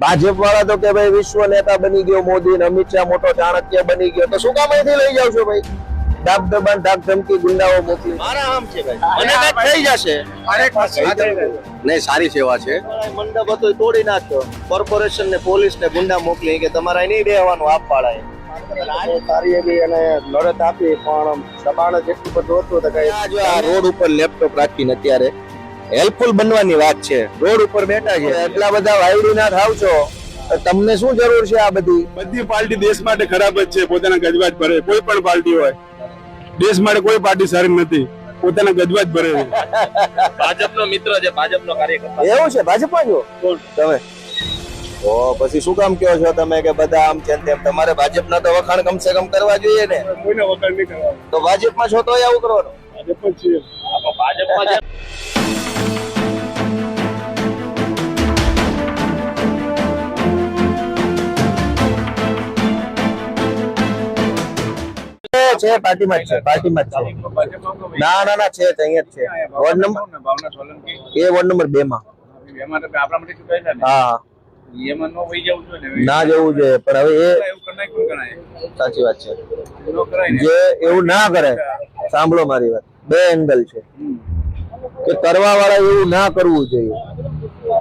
ભાજપ વાળા તો કે ભાઈ વિશ્વ નેતા બની ગયો મોદી અમિત શાહ મોટો ચાણક્ય બની ગયો. તો શું કામ અહીંથી લઈ જાવ છો ભાઈ? ડાક દબાણ ડાક ધમકી ગુંડાઓ મોકલી. મારા આમ છે ભાઈ. મને કંઈક થઈ જશે. નહીં સારી સેવા છે. મંડપ હતો તોડી નાખ્યો. કોર્પોરેશન ને પોલીસ ને ગુંડા મોકલી કે તમારે નહીં બેહવાનું આપ પાડાય સારી એવી અને લડત આપી પણ દબાણ જેટલું બધું હતું રોડ ઉપર લેપટોપ રાખીને અત્યારે હેલ્પફુલ બનવાની વાત છે. રોડ ઉપર બેઠા છે. એટલા બધા વાયડી ના થાવ છો તમને શું જરૂર છે આ બધી? બધી પાર્ટી દેશ માટે ખરાબ જ છે પોતાના ગજવાજ ભરે. કોઈ પણ પાર્ટી હોય દેશ માટે કોઈ પાર્ટી સારી નથી પોતાના ગજવાજ ભરે છે. ભાજપનો મિત્ર છે ભાજપનો કાર્યકર્તા. એવું છે ભાજપમાં જો તમે. તો પછી શું કામ કહો છો તમે કે બધા આમ છે તેમ? તમારે ભાજપના તો વખાણ કમસે કમ કરવા જોઈએ ને. કોઈને વખાણ નહીં કરવા તો ભાજપમાં છો તો આવું કરવાનું. ભાજપ જ છીએ ભાજપમાં છે. છે, છે પાર્ટીમાં જ છે. પાર્ટીમાં જ છે. ના ના ના છે અહીંયા જ છે. Ward number? એ વોર્ડ નંબર છે ને જવું જોઈએ પણ હવે એ સાચી વાત છે. જે એવું ના કરે સાંભળો મારી વાત. બે એંગલ છે. કે કરવા વાળા એવું ના કરવું જોઈએ.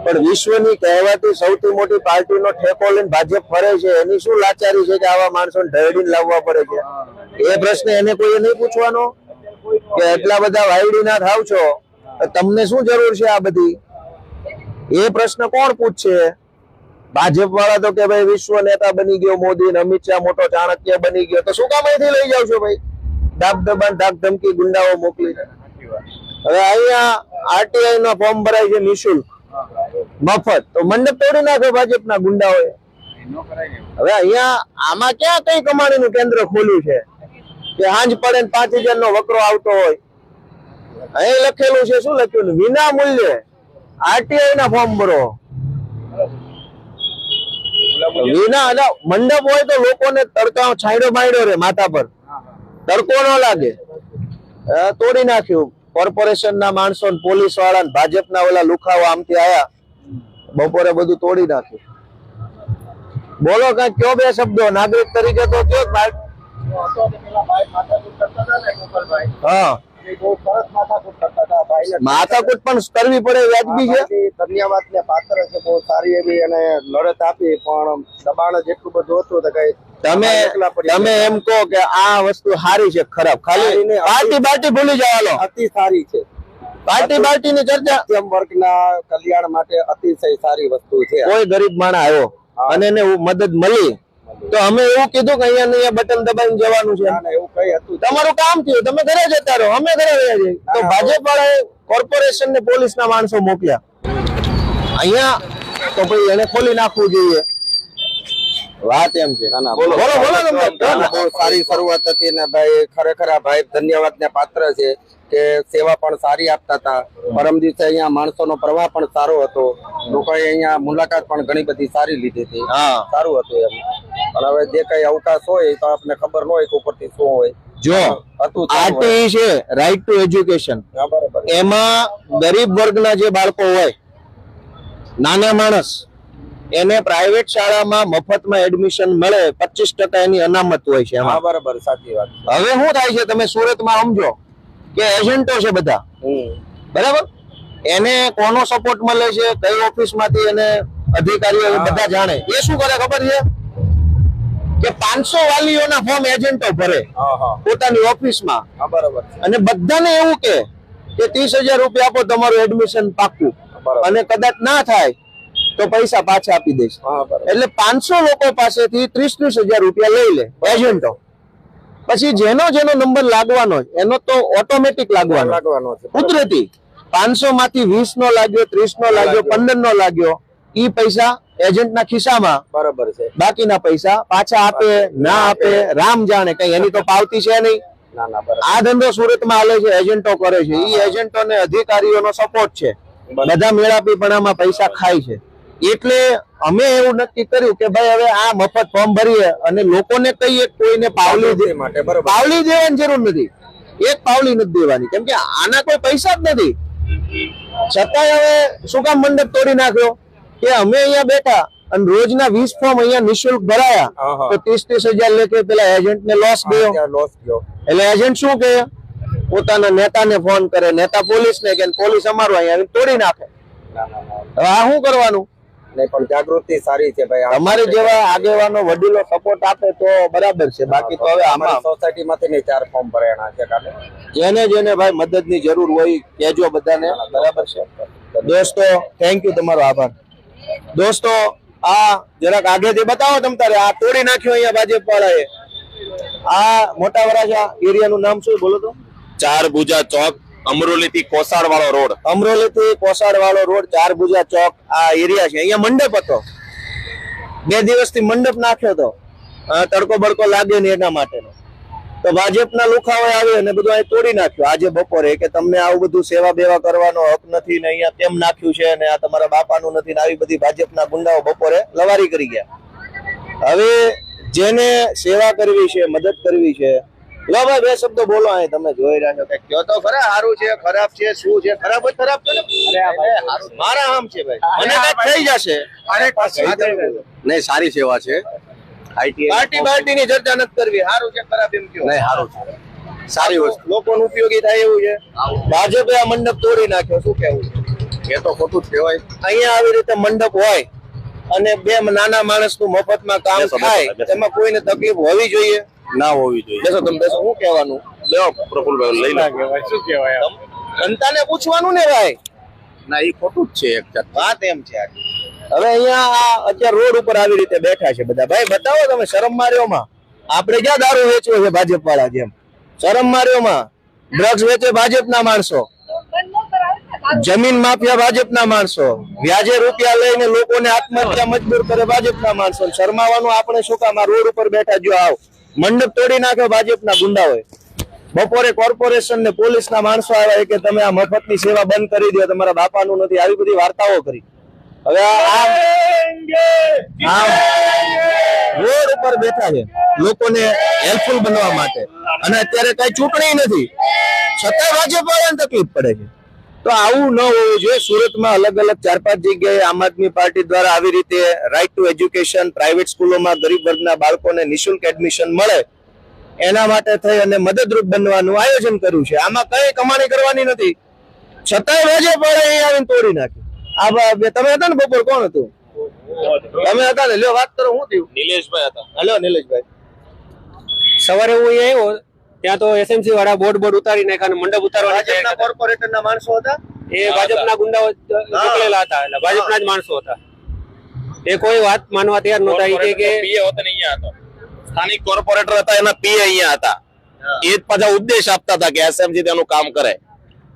પણ વિશ્વની કહેવાતી સૌથી મોટી પાર્ટીનો ઠેકો લઈને ભાજપ ફરે છે, એની શું લાચારી છે કે આવા માણસોને ઢળડીને લાવવા પડે છે? એ પ્રશ્ન એને કોઈ નહીં પૂછવાનો? કે એટલા બધા વાયડી ના થાવ છો? તમને શું જરૂર છે આ બધી? એ પ્રશ્ન કોણ પૂછશે? ભાજપ વાળા તો કે ભાઈ વિશ્વ નેતા બની ગયો, મોદી અમિત શાહ મોટો ચાણક્ય બની ગયો. તો શું કામ અહીંથી લઈ જાવ છો ભાઈ? ડાક ધાકધમકી ગુંડાઓ મોકલી હવે અહીંયા આરટીઆઈ નો ફોર્મ ભરાય છે નિશુલ્ક. મફત. તો મંડપ તોડી નાખે ભાજપના ગુંડાઓએ. નો હવે અહીંયા આમાં ક્યાં કઈ કમાણીનું કેન્દ્ર ખોલ્યું છે? કે હાંજ પડે ને પાંચ હજાર નો વકરો આવતો હોય. અહીં લખેલું છે, શું લખ્યું? વિના મૂલ્યે આરટીઆઈ ના ફોર્મ ભરો. વિના મંડપ હોય તો લોકોને તડકા છાંયડો બાંયડો રે માથા પર. તડકો ન લાગે. તોડી નાખ્યું. કોર્પોરેશન ના માણસો પોલીસવાળા ને ભાજપના ઓલા લુખાવા આમથી આયા. બપોરે બધું તોડી નાખ્યું. બોલો કઈ કયો બે શબ્દો? નાગરિક તરીકે તો કયો હા. માથાકૂટ પણ કરવી પડે વ્યાજબી છે. ધન્યવાદ ને પાત્ર છે બહુ સારી એવી અને લડત આપી પણ દબાણ જેટલું બધું હતું તો કઈ તમે તમે એમ કહો કે આ વસ્તુ સારી છે ખરાબ. ખાલી પાર્ટી પાર્ટી ભૂલી જવાનો અતિ સારી છે. પાર્ટી પાર્ટી ની ચર્ચા. મધ્યમ વર્ગના કલ્યાણ માટે અતિશય સારી વસ્તુ છે. કોઈ ગરીબ માણસ આવ્યો અને એને મદદ મળી તો અમે એવું કીધું કે અહીંયા અહીંયા બટન દબાવીને જવાનું છે. ના, ના, એવું કઈ હતું તમારું કામ થયું. તમે ઘરે જતા રહો. અમે ઘરે રહ્યા છીએ. તો ભાજપ વાળાએ કોર્પોરેશન ને પોલીસ ના માણસો મોકલ્યા. અહીંયા તો ભાઈ એને ખોલી નાખવું જોઈએ. વાત એમ છે. ના, ના, બોલો. બોલો બોલો તમે. ના, ના, બહુ સારી શરૂઆત હતી ને ભાઈ ખરેખર આ ભાઈ ધન્યવાદ ને પાત્ર છે કે સેવા પણ સારી આપતા હતા. પરમ દિવસે અહીંયા માણસોનો પ્રવાહ પણ સારો હતો. લોકોએ અહીંયા મુલાકાત પણ ઘણી બધી સારી લીધી હતી. સારું હતું એમ. પણ હવે જે કઈ અવકાશ હોય તો આપણને ખબર ન હોય કે ઉપરથી શું હોય. જો. આરટીઈ છે રાઈટ ટુ એજ્યુકેશન એમાં ગરીબ વર્ગના જે બાળકો હોય નાના માણસ એને પ્રાઇવેટ શાળામાં મફતમાં એડમિશન મળે પચીસ ટકા એની અનામત હોય છે બરાબર સાચી વાત હવે શું થાય છે તમે સુરતમાં સમજો કે એજન્ટો છે બધા. બરાબર? એને કોનો સપોર્ટ મળે છે કઈ ઓફિસમાંથી એને અધિકારીઓ બધા જાણે. એ શું કરે ખબર છે? કે પાંચસો વાલીઓના ફોર્મ એજન્ટો ભરે પોતાની ઓફિસમાં અને બધાને એવું કે કે ત્રીસ હજાર રૂપિયા આપો તમારું એડમિશન પાક્કું. અને કદાચ ના થાય તો પૈસા પાછા આપી દઈશ. એટલે પાંચસો લોકો પાસેથી ત્રીસ ત્રીસ હજાર રૂપિયા લઈ લે એજન્ટો પછી જેનો જેનો નંબર લાગવાનો એનો તો ઓટોમેટિક લાગવાનો. કુદરતી પાંચસો માંથી વીસ નો લાગ્યો ત્રીસ નો લાગ્યો. પંદર નો લાગ્યો. ઈ પૈસા એજન્ટ ના ખિસ્સામાં. બરોબર છે. બાકીના પૈસા પાછા આપે ના આપે રામ જાણે કઈ એની તો પાવતી છે નહીં. ના ના આ ધંધો સુરતમાં હાલે છે એજન્ટો કરે છે. ઈ એજન્ટોને અધિકારીઓનો સપોર્ટ છે. બધા મેળાપીપણામાં પૈસા ખાય છે. એટલે અમે એવું નક્કી કર્યું કે ભાઈ હવે આ મફત ફોર્મ ભરીએ અને લોકોને કહીએ કોઈને પાવલી દે માટે બરાબર. પાવલી દેવાની જરૂર નથી. એક પાવલી નથી દેવાની. કેમ કે આના કોઈ પૈસા જ નથી. છતાંય હવે શું કામ મંડપ તોડી નાખ્યો. કે અમે અહીંયા બેઠા અને રોજના વીસ ફોર્મ અહીંયા નિશુલ્ક ભરાયા. તો ત્રીસ ત્રીસ હજાર લેકે પેલા એજન્ટ ને લોસ ગયો. લોસ ગયો. એટલે એજન્ટ શું કહે પોતાના નેતાને ફોન કરે નેતા પોલીસ ને કે પોલીસ અમારું અહીંયા તોડી નાખે. હવે આ શું કરવાનું? નહીં પણ જાગૃતિ સારી છે ભાઈ. અમારે જેવા આગેવાનો વડીલો સપોર્ટ આપે તો બરાબર છે. બાકી તો હવે આમાં અમારી સોસાયટી માંથી ને ચાર ફોર્મ છે કાલે. જેને જેને ભાઈ મદદની જરૂર હોય કહેજો બધાને. બરાબર છે? દોસ્તો થેન્ક યુ તમારો આભાર. દોસ્તો આ જરાક આગેથી બતાવો તમ તારે આ તોડી નાખ્યો અહીંયા ભાજપ વાળાએ આ મોટા વરાછા એરિયાનું નામ શું બોલો તો? ચાર ભુજા ચોક અમરોલી થી કોસાડ વાળો રોડ. અમરોલી થી કોસાડ વાળો રોડ ચાર ભુજા ચોક આ એરિયા છે. અહીંયા મંડપ હતો. બે દિવસથી મંડપ નાખ્યો હતો. તડકો બડકો લાગ્યો ને એના માટેનો. તો ભાજપના લુખાઓ આવી અને બધું અહીં તોડી નાખ્યું. આજે બપોરે કે તમને આવું બધું સેવા બેવા કરવાનો હક નથી ને અહીંયા તેમ નાખ્યું છે અને આ તમારા બાપાનું નથી ને આવી બધી ભાજપના ગુંડાઓ બપોરે લવારી કરી ગયા. હવે જેને સેવા કરવી છે મદદ કરવી છે લો ભાઈ બે શબ્દો બોલો અહીં તમે જોઈ રહ્યા છો કે કયો તો ખરા સારું છે ખરાબ છે શું છે ખરાબ જ ખરાબ છે મારા આમ છે ભાઈ. મને થઈ જશે. નહીં સારી સેવા છે. પાર્ટી પાર્ટી ની ચર્ચા નથી કરવી. સારું છે ખરાબ એમ કયો નહીં સારું છે. સારી વસ્તુ. લોકોને ઉપયોગી થાય એવું છે. ભાજપે આ મંડપ તોડી નાખ્યો શું કેવું એ તો ખોટું જ કહેવાય. અહીંયા આવી રીતે મંડપ હોય અને બે નાના માણસનું મફતમાં કામ બેસો, બેસો, થાય એમાં કોઈ કોઈને તકલીફ હોવી જોઈએ? ના હોવી જોઈએ. બેસો તમે બેસો શું કહેવાનું? લેવો પ્રફુલભાઈ લઈ લો. જનતાને પૂછવાનું ને ભાઈ? ના એ ખોટું જ છે એક વાત એમ છે આખી. હવે અહીંયા અત્યારે રોડ ઉપર આવી રીતે બેઠા છે બધા. ભાઈ, બતાવો તમે શરમ માર્યોમાં આપણે ક્યાં દારૂ વેચ્યો છે ભાજપ વાળા જેમ? શરમ માર્યોમાં ડ્રગ્સ વેચે ભાજપના માણસો. જમીન માફિયા ભાજપના માણસો. વ્યાજે રૂપિયા લઈને લોકોને આત્મહત્યા મજબૂર કરે ભાજપના માણસો. શરમાવાનું આપણે શું કામ? રોડ ઉપર બેઠા જો આવ. મંડપ તોડી નાખે ભાજપના ગુંડાઓએ. બપોરે કોર્પોરેશન ને પોલીસ ના માણસો આવ્યા કે તમે આ મફતની સેવા બંધ કરી દો. તમારા બાપાનું નથી. આવી બધી વાર્તાઓ કરી. હવે આ આમ- રોડ ઉપર બેઠા છે લોકોને હેલ્પફુલ બનવા માટે. અને અત્યારે કઈ ચૂંટણી નથી. છતાંય ભાજપ વાળાને તકલીફ પડે છે. તો આવું ન હોવું જોઈએ. સુરતમાં અલગ અલગ ચાર પાંચ જગ્યાએ આમ આદમી પાર્ટી દ્વારા આવી રીતે રાઇટ ટુ એજ્યુકેશન પ્રાઇવેટ સ્કૂલોમાં ગરીબ વર્ગના બાળકોને નિશુલ્ક એડમિશન મળે એના માટે થઈ અને મદદરૂપ બનવાનું આયોજન કર્યું છે. આમાં કઈ કમાણી કરવાની નથી. છતાંય ભાજપ વાળાએ એ આવીને તોડી નાખ્યું આ બે- તમે હતા ને બપોર? કોણ હતું? તમે હતા ને? લ્યો વાત કરો શું થયું? નિલેશભાઈ હતા. હલો નિલેશભાઈ. સવારે હું અહીંયા આવ્યો ત્યાં તો એસએમસી વાળા બોર્ડ બોર્ડ ઉતારી નાખ્યા અને મંડપ ઉતારવા ભાજપના તૈયારી કોર્પોરેટરના માણસો હતા. એ ભાજપના ગુંડાઓ નીકળેલા હતા એટલે ભાજપના જ માણસો હતા. એ કોઈ વાત માનવા તૈયાર નહોતા એ કે- કે પીએ હોતા ને અહીંયા હતો સ્થાનિક કોર્પોરેટર હતા એના પીએ અહીંયા હતા. એ જ પાછા ઉદ્દેશ આપતા હતા કે એસએમસી તેનું કામ કરે.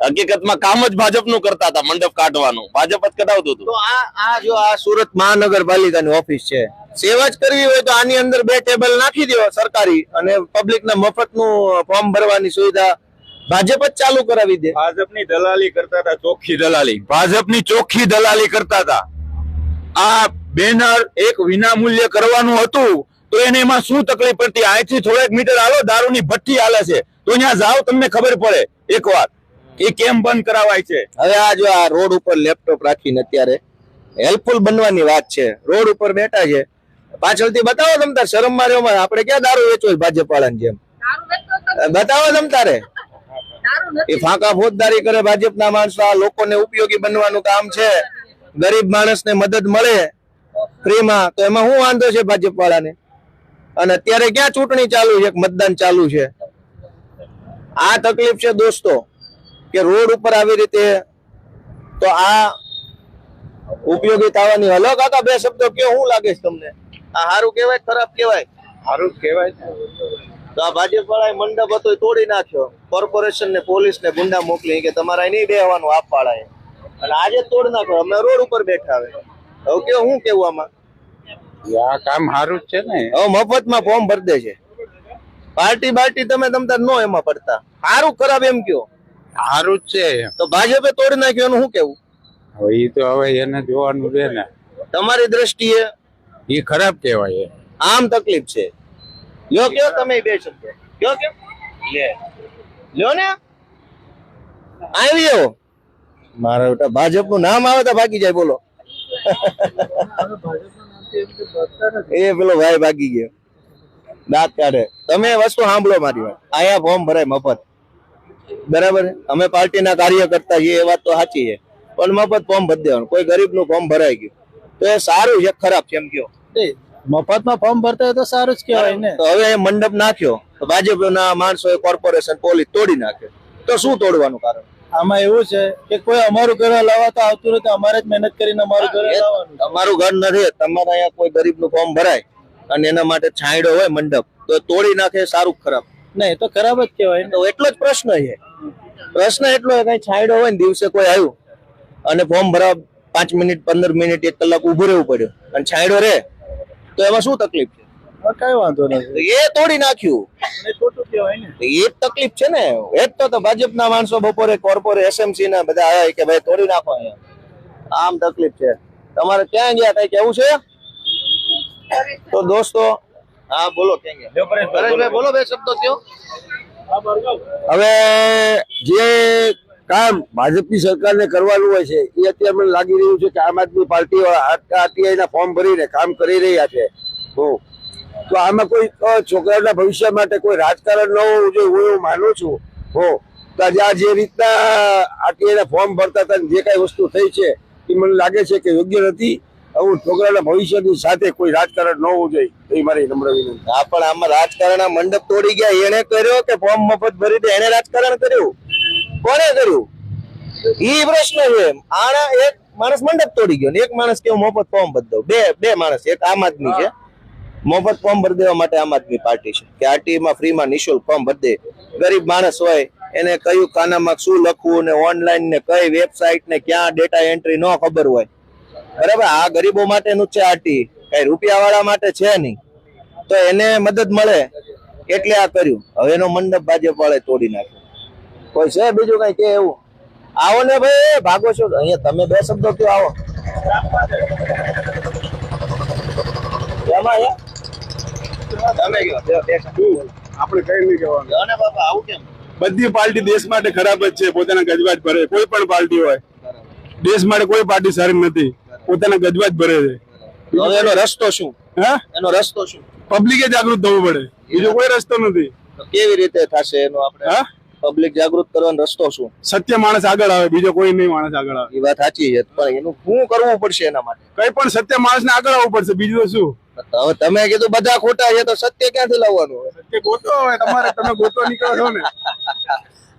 હકીકતમાં કામ જ ભાજપનું કરતા હતા મંડપ કાઢવાનું. ભાજપ જ કઢાવતું હતું. તો આ આ જો આ સુરત મહાનગરપાલિકાની ઓફિસ છે સેવા જ કરવી હોય તો આની અંદર બે ટેબલ નાખી દો સરકારી અને પબ્લિક ના મફતનું ફોર્મ ભરવાની સુવિધા ભાજપ જ ચાલુ કરાવી દે. ભાજપની દલાલી કરતા હતા ચોખ્ખી દલાલી. ભાજપની ચોખ્ખી દલાલી કરતા હતા. આ બેનર એક વિનામૂલ્ય કરવાનું હતું તો એને એમાં શું તકલીફ પડતી? અહીંથી થોડેક મીટર હાલો દારૂની ભઠ્ઠી હાલે છે. તો ત્યાં જાઓ તમને ખબર પડે. એકવાર એ કેમ બંધ કરાવાય છે? હવે આ જો આ રોડ ઉપર લેપટોપ રાખીને અત્યારે હેલ્પફુલ બનવાની વાત છે. રોડ ઉપર બેઠા છે. પાછળથી બતાવો તમ તાર, શરમ માર્યોમાં આપણે ક્યાં દારૂ વેચો ભાજપ વાળાની જેમ? બતાવો તમ તારે. એ ફાંકા ફોજદારી કરે ભાજપના માણસો. આ લોકોને ઉપયોગી બનવાનું કામ છે. ગરીબ માણસને મદદ મળે ફ્રીમાં. તો એમાં શું વાંધો છે ભાજપ વાળાને અને અત્યારે ક્યાં ચૂંટણી ચાલુ છે? મતદાન ચાલુ છે. આ તકલીફ છે દોસ્તો. કે રોડ ઉપર આવી રીતે તો આ ઉપયોગી હલો કાકા બે શબ્દો કયો હું લાગે છે તમને? આ સારું કહેવાય ખરાબ કહેવાય? સારું કહેવાય તો. આ ભાજપ વાળાએ મંડપ હતો તોડી નાખ્યો. કોર્પોરેશન ને પોલીસ ને ગુંડા મોકલી કે તમારે નહીં બેહવાનું આપ વાળાએ. અને આજે તોડ નાખ્યો. અમે રોડ ઉપર બેઠા હવે. હવે કયો શું કેવું આમાં? આ કામ સારું છે ને. હવે મફતમાં ફોર્મ ભરી દે છે પાર્ટી બાર્ટી તમે તમતા નો એમાં પડતા સારું ખરાબ એમ કયો. સારું જ છે તો ભાજપે તોડી નાખ્યું એનું શું કેવું હવે એ તો હવે એને જોવાનું રહે ને. તમારી દ્રષ્ટિએ? એ ખરાબ કહેવાય આમ તકલીફ છે. લ્યો કયો તમે બે શબ્દ કયો કયો લે. લ્યો ને. આવ્યો મારા બેટા ભાજપનું નામ આવે તો ભાગી જાય બોલો. એ પેલો ભાઈ ભાગી ગયો. દાંત કાઢે. તમે વસ્તુ સાંભળો મારી વાત. આયા ફોર્મ ભરાય મફત. બરાબર અમે પાર્ટીના કાર્યકર્તા છીએ એ વાત તો સાચી છે. પણ મફત ફોર્મ ભરી દેવાનું. કોઈ ગરીબનું ફોર્મ ભરાઈ ગયું. તો એ સારું છે ખરાબ છે એમ કયો. મફતમાં ફોર્મ ભરતા હોય તો સારું જ કહેવાય ને. તો હવે મંડપ નાખ્યો. તો ભાજપના માણસો કોર્પોરેશન પોલીસ તોડી નાખ્યો તો શું તોડવાનું કારણ? આમાં એવું છે કે કોઈ અમારું ઘર લાવવા તો આવતું નથી અમારે જ મહેનત કરીને અમારું ઘર લાવવાનું તમારું ઘર નથી તમારે અહીંયા કોઈ ગરીબનું ફોર્મ ભરાય. અને એના માટે છાંયડો હોય મંડપ. તો તોડી નાખે સારું ખરાબ? નહીં એ તો ખરાબ જ કહેવાય. તો એટલો જ પ્રશ્ન છે. પ્રશ્ન એટલો છે કઈ છાંયડો હોય ને દિવસે કોઈ આવ્યું અને ફોર્મ ભરવા પાંચ મિનિટ પંદર મિનિટ એક કલાક ઉભું રહેવું પડ્યું અને છાંયડો રહે તો એમાં શું તકલીફ છે? કઈ વાંધો નથી એ તોડી નાખ્યું. એ ને. જ તકલીફ છે ને. એ જ તો ભાજપના માણસો બપોરે કોર્પોરે એસએમસી ના બધા આવ્યા કે ભાઈ તોડી નાખો આમ તકલીફ છે. તમારે ક્યાં ગયા કઈ કેવું છે? તો દોસ્તો હા બોલો ક્યાં બોલો. બે શબ્દો કયો? હવે જે કામ ભાજપની સરકારને કરવાનું હોય છે એ અત્યારે મને લાગી રહ્યું છે કે આમ આદમી પાર્ટી આરટીઆઈ ના ફોર્મ ભરીને કામ કરી રહ્યા છે. હો. તો આમાં કોઈ છોકરાઓના છોકરાના ભવિષ્ય માટે કોઈ રાજકારણ ન હોવું જોઈએ હું એવું માનું છું. હો. તો આ જે રીતના આરટીઆઈ ના ફોર્મ ભરતા હતા ને જે કઈ વસ્તુ થઈ છે એ મને લાગે છે કે યોગ્ય નથી. આવું છોકરાના ભવિષ્યની સાથે કોઈ રાજકારણ ન હોવું જોઈએ, એ મારી નમ્ર વિનંતી. હા, પણ આમાં રાજકારણ મંડપ તોડી ગયા એને કર્યો કે ફોર્મ મફત ભરી દે એને રાજકારણ કર્યું? કોને કર્યું? ઈ પ્રશ્ન છે. આના એક માણસ મંડપ તોડી ગયો ને, એક માણસ કેવું મફત ફોર્મ ભરી દઉં બે બે માણસ, એક આમ આદમી છે. મફત ફોર્મ ભરી દેવા માટે આમ આદમી પાર્ટી છે. કે આરટીમાં ફ્રીમાં નિઃશુલ્ક ફોર્મ ભરી દે. ગરીબ માણસ હોય, એને કયું ખાનામાં શું લખવું ને ઓનલાઈન ને કઈ વેબસાઇટ ને ક્યાં ડેટા એન્ટ્રી ન ખબર હોય. બરાબર? આ ગરીબો માટેનું છે આરટી કઈ રૂપિયા વાળા માટે છે નહીં. તો એને મદદ મળે એટલે આ કર્યું. હવે એનો મંડપ ભાજપ વાળે તોડી નાખ્યો. કોઈ છે બીજું કઈ કે એવું? આવો ને ભાઈ ભાગો છો. અહીંયા તમે બે શબ્દો કયો આવો. એમાં તમે કયો? બે- બે શબ્દો. આપણે કઈ નહીં કહેવાનું. કયો બાપા આવું કેમ? બધી પાર્ટી દેશ માટે ખરાબ જ છે. પોતાના ગજવાજ ભરે. કોઈ પણ પાર્ટી હોય. દેશ માટે કોઈ પાર્ટી સારી નથી. પોતાના ગજવાજ ભરે છે. હવે એનો રસ્તો શું? હા? એનો રસ્તો શું? પબ્લિકે જાગૃત થવું પડે. બીજો કોઈ રસ્તો નથી. કેવી રીતે થશે એનો આપણે હા? પબ્લિક જાગૃત કરવાનો રસ્તો શું? સત્ય માણસ આગળ આવે બીજો કોઈ નહીં માણસ આગળ આવે. એ વાત સાચી છે પણ એનું શું કરવું પડશે એના માટે? કઈ પણ સત્ય માણસ ને આગળ આવવું પડશે બીજું શું? હવે તમે કીધું બધા ખોટા છે તો સત્ય ક્યાંથી લાવવાનું સત્ય ગોતો હવે તમારે તમે ગોતો નીકળો છો ને.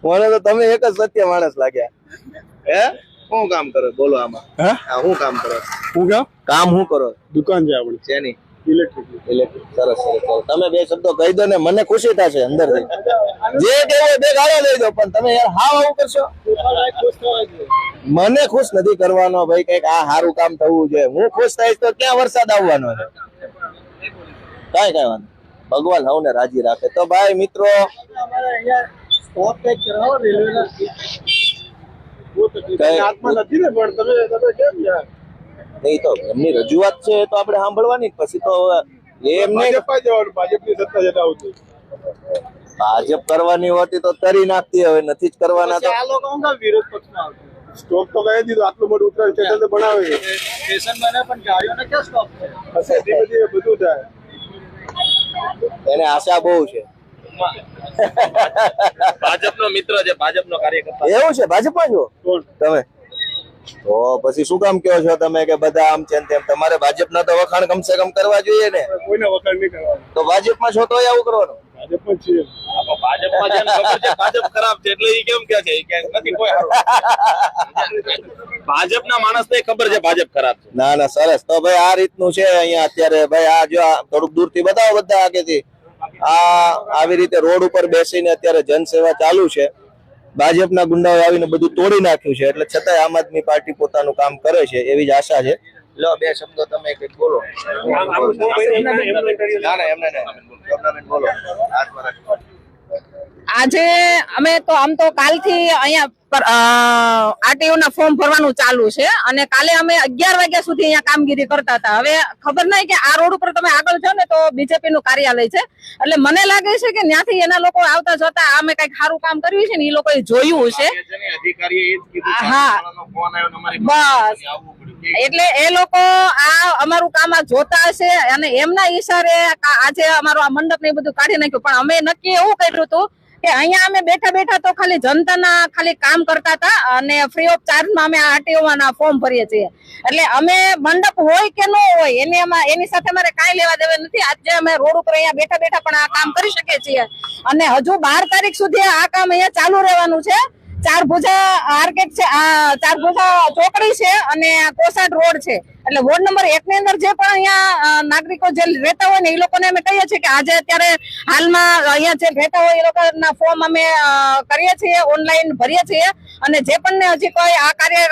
મને તો તમે એક જ સત્ય માણસ લાગ્યા. હે? શું કામ કરો? બોલો આમાં. હા? આ શું કામ કરો? હું કામ? કામ શું કરો? દુકાન છે આપણી. શેની ઇલેક્ટ્રિક ઇલેક્ટ્રિક સરસ સરસ સરસ. તમે બે શબ્દો કહી દો ને મને ખુશી થશે જે કેવું બે ગાળો લઈ દો પણ તમે યાર હાવ આવું કરશો? મને ખુશ નથી કરવાનો ભાઈ કંઈક આ સારું કામ થવું જોઈએ. હું ખુશ થઈશ તો ક્યાં વરસાદ આવવાનો છે? કાંઈ કઈ વાંધો ભગવાન હવને રાજી રાખે. તો ભાઈ મિત્રો સ્ટોપ કંઈક કરાવો રેલવેના નહીં તો એમની રજૂઆત છે તો આપણે સાંભળવાની પછી તો એમને ભાજપની સત્તા ભાજપ કરવાની હોતી તો તરી નાખતી હવે નથી જ કરવાના તો આ લોકો વિરોધ પક્ષમાં ના સ્ટોપ તો કહી દીધું આટલું મોટું ઉત્તરાયણ સ્ટેશન તો બનાવે છે. સ્ટેશન બને પણ ગાડીઓને ક્યાં સ્ટોપ હશે ધીમે ધીમે બધું થાય. એને આશા બહુ છે. ભાજપનો મિત્ર છે ભાજપનો કાર્યકર્તા. એવું છે ભાજપમાં છો તમે. તો પછી શું કામ કહો છો તમે કે બધા આમ છે તેમ? તમારે ભાજપના તો વખાણ કમસે કમ કરવા જોઈએ ને. કોઈને વખાણ નહીં કરવા તો ભાજપમાં છો તો આવું કરવાનું. ભાજપમાં ભાજપમાં ખબર છે ભાજપ ખરાબ છે એટલે ઈ કેમ કે છે? કે નથી કોઈ. ભાજપના માણસને ખબર છે ભાજપ ખરાબ છે. ના ના સરસ. તો ભાઈ આ રીતનું છે અહીંયા અત્યારે. ભાઈ આ જો આ થોડુંક દૂરથી બતાવો બધા આગેથી. આ આવી રીતે રોડ ઉપર બેસીને અત્યારે જનસેવા ચાલુ છે. ભાજપના ગુંડાઓ આવીને બધું તોડી નાખ્યું છે એટલે છતાંય આમ આદમી પાર્ટી પોતાનું કામ કરે છે એવી જ આશા છે. લો બે શબ્દો તમે કંઈક બોલો. ના ના એમને બોલો. આજે અમે તો આમ તો કાલથી અહીંયા આરટીઓ ના ફોર્મ ભરવાનું ચાલુ છે અને કાલે અમે અગિયાર વાગ્યા સુધી અહીંયા કામગીરી કરતા હતા. હવે ખબર નહીં કે આ રોડ ઉપર તમે આગળ જાઓ ને તો બીજેપી નું કાર્યાલય છે. એટલે મને લાગે છે કે ત્યાંથી એના લોકો આવતા જતા અમે કંઈક સારું કામ કર્યું છે ને એ લોકોએ જોયું છે. હા. બસ. એટલે એ લોકો આ અમારું કામ આ જોતા હશે અને એમના ઈશારે આજે અમારું આ મંડપ ને બધું કાઢી નાખ્યું. પણ અમે નક્કી એવું કર્યું હતું કે અહીંયા અમે બેઠા બેઠા તો ખાલી જનતાના ખાલી કામ કરતા હતા અને ફ્રી ઓફ ચાર્જમાં અમે આરટીઓના ફોર્મ ભરીએ છીએ. એટલે અમે મંડપ હોય કે ન હોય, એની એમાં એની સાથે અમારે કાંઈ લેવા દેવા નથી. આજે અમે રોડ ઉપર અહીંયા બેઠા બેઠા પણ આ કામ કરી શકીએ છીએ. અને હજુ બાર તારીખ સુધી આ કામ અહીંયા ચાલુ રહેવાનું છે. ચાર ભુજા આર્કેટ છે આ ચાર ભુજા ચોકડી છે અને કોસાટ રોડ છે. એટલે વોર્ડ નંબર એક ની અંદર જે પણ અહીંયા નાગરિકો જે રહેતા હોય ને એ લોકોને અમે કહીએ છીએ કે આજે અત્યારે હાલમાં અહીંયા જે રહેતા હોય એ લોકોના ફોર્મ અમે કરીએ છીએ ઓનલાઈન ભરીએ છીએ. અને જે પણ ને હજી કોઈ આ કાર્ય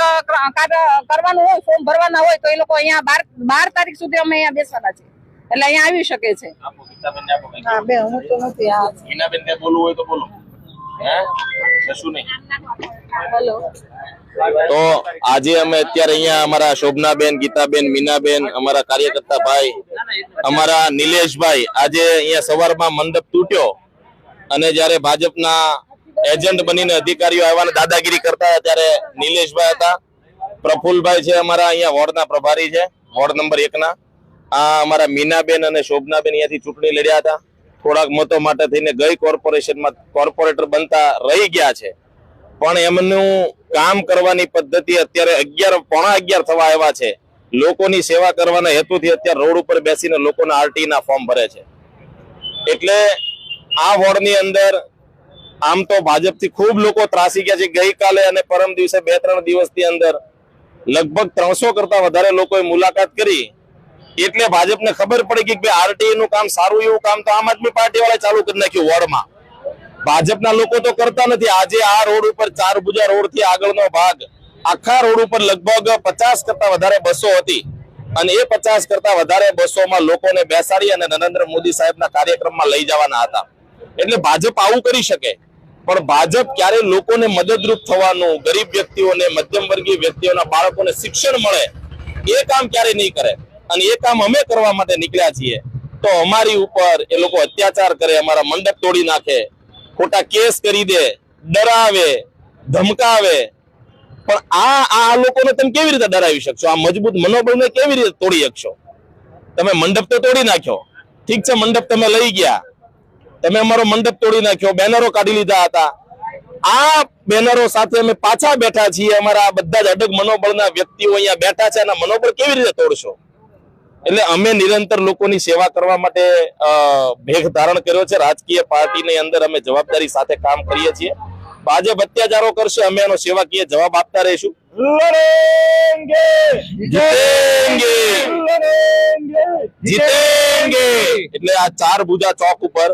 કાર્ય કરવાનું હોય ફોર્મ ભરવાના હોય તો એ લોકો અહીંયા બાર બાર તારીખ સુધી અમે અહીંયા બેસવાના છીએ. એટલે અહીંયા આવી શકે છે. હા બે હું તો નથી બોલવું હોય તો બોલો. તો આજે અમે અત્યારે અહીંયા અમારા શોભનાબેન ગીતાબેન મીનાબેન અમારા કાર્યકર્તા ભાઈ અમારા નિલેશભાઈ આજે અહીંયા સવારમાં મંડપ તૂટ્યો અને જ્યારે ભાજપના એજન્ટ બનીને અધિકારીઓ આવવાના દાદાગીરી કરતા હતા ત્યારે નિલેશભાઈ હતા. પ્રફુલભાઈ છે અમારા અહીંયા વોર્ડના પ્રભારી છે વોર્ડ નંબર એકના. આ અમારા મીનાબેન અને શોભનાબેન અહીંયાથી ચૂંટણી લડ્યા હતા. થોડાક મતો માટે થઈને ગઈ કોર્પોરેશનમાં કોર્પોરેટર બનતા રહી ગયા છે. પણ એમનું કામ કરવાની પદ્ધતિ અત્યારે અગિયાર, પોણા અગિયાર થવા આવ્યા છે. લોકોની સેવા કરવાના હેતુથી અત્યારે રોડ ઉપર બેસીને લોકોના આરટી ના ફોર્મ ભરે છે. એટલે આ વોર્ડની અંદર આમ તો ભાજપથી ખૂબ લોકો ત્રાસી ગયા છે. ગઈકાલે અને પરમ દિવસે બે, ત્રણ દિવસની અંદર લગભગ ત્રણસો કરતા વધારે લોકોએ મુલાકાત કરી. એટલે ભાજપને ખબર પડી કે ભાઈ આરટીઆઈ નું કામ સારું, એવું કામ તો આમ આદમી પાર્ટી વાળા ચાલુ કરી નાખ્યું વોર્ડમાં. ભાજપના લોકો તો કરતા નથી. આજે આ રોડ ઉપર ચાર ભુજા રોડથી આગળનો ભાગ, આખા રોડ ઉપર લગભગ પચાસ કરતા વધારે બસો હતી. અને એ પચાસ કરતા વધારે બસોમાં લોકોને બેસાડી અને નરેન્દ્ર મોદી સાહેબના કાર્યક્રમમાં લઈ જવાના હતા. એટલે ભાજપ આવું કરી શકે. પણ ભાજપ ક્યારે લોકોને મદદરૂપ થવાનું, ગરીબ વ્યક્તિઓને મધ્યમ વર્ગીય વ્યક્તિઓના બાળકોને શિક્ષણ મળે, એ કામ ક્યારે નહીં કરે? અને એ કામ અમે કરવા માટે નીકળ્યા છીએ. તો અમારી ઉપર એ લોકો અત્યાચાર કરે, અમારા મંડપ તોડી નાખે, ખોટા કેસ કરી દે, ડરાવે, ધમકાવે. પણ આ આ લોકોને તમે કેવી રીતે ડરાવી શકશો? આ મજબૂત મનોબળને કેવી રીતે તોડી શકશો? તમે મંડપ તો તોડી નાખ્યો. ઠીક છે, મંડપ તમે લઈ ગયા. તમે અમારો મંડપ તોડી નાખ્યો, બેનરો કાઢી લીધા હતા. આ બેનરો સાથે અમે પાછા બેઠા છીએ. અમારા બધા જ અડગ મનોબળના વ્યક્તિઓ અહીંયા બેઠા છે. અને મનોબળ કેવી રીતે તોડશો? એટલે અમે નિરંતર લોકોની સેવા કરવા માટે ભેગ ધારણ કર્યો છે. રાજકીય પાર્ટીની અંદર અમે જવાબદારી સાથે કામ કરીએ છીએ. ભાજપ અત્યાચારો કરશે અમે એનો સેવાકીય જવાબ આપતા રહીશું. જીતેંગે! એટલે આ ચાર ભુજા ચોક ઉપર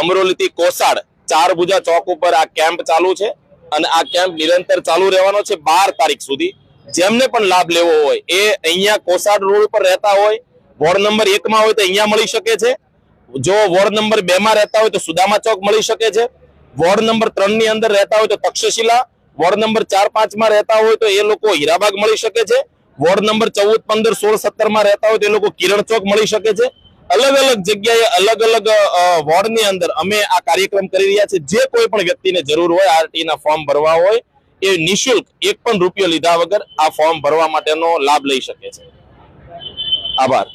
અમરોલીથી કોસાડ ચાર ભુજા ચોક ઉપર આ કેમ્પ ચાલુ છે. અને આ કેમ્પ નિરંતર ચાલુ રહેવાનો છે બાર તારીખ સુધી. જેમને પણ લાભ લેવો હોય, એ અહીંયા કોસાડ રોડ ઉપર રહેતા હોય, વોર્ડ નંબર એક માં હોય તો અહીંયા મળી શકે છે. જો વોર્ડ નંબર બે માં રહેતા હોય તો સુદામા ચોક મળી શકે છે. વોર્ડ નંબર ત્રણની અંદર રહેતા હોય તો તક્ષશિલા. વોર્ડ નંબર ચાર પાંચમાં રહેતા હોય તો એ લોકો હીરાબાગ મળી શકે છે. વોર્ડ નંબર ચૌદ, પંદર, સોળ, સત્તરમાં રહેતા હોય તો એ લોકો કિરણ ચોક મળી શકે છે. અલગ અલગ જગ્યાએ અલગ અલગ વોર્ડની અંદર અમે આ કાર્યક્રમ કરી રહ્યા છે જે કોઈ પણ વ્યક્તિને જરૂર હોય આરટી ફોર્મ ભરવા હોય એ નિશુલ્ક એક પણ રૂપિયો લીધા વગર આ ફોર્મ ભરવા માટેનો લાભ લઈ શકે છે. આભાર.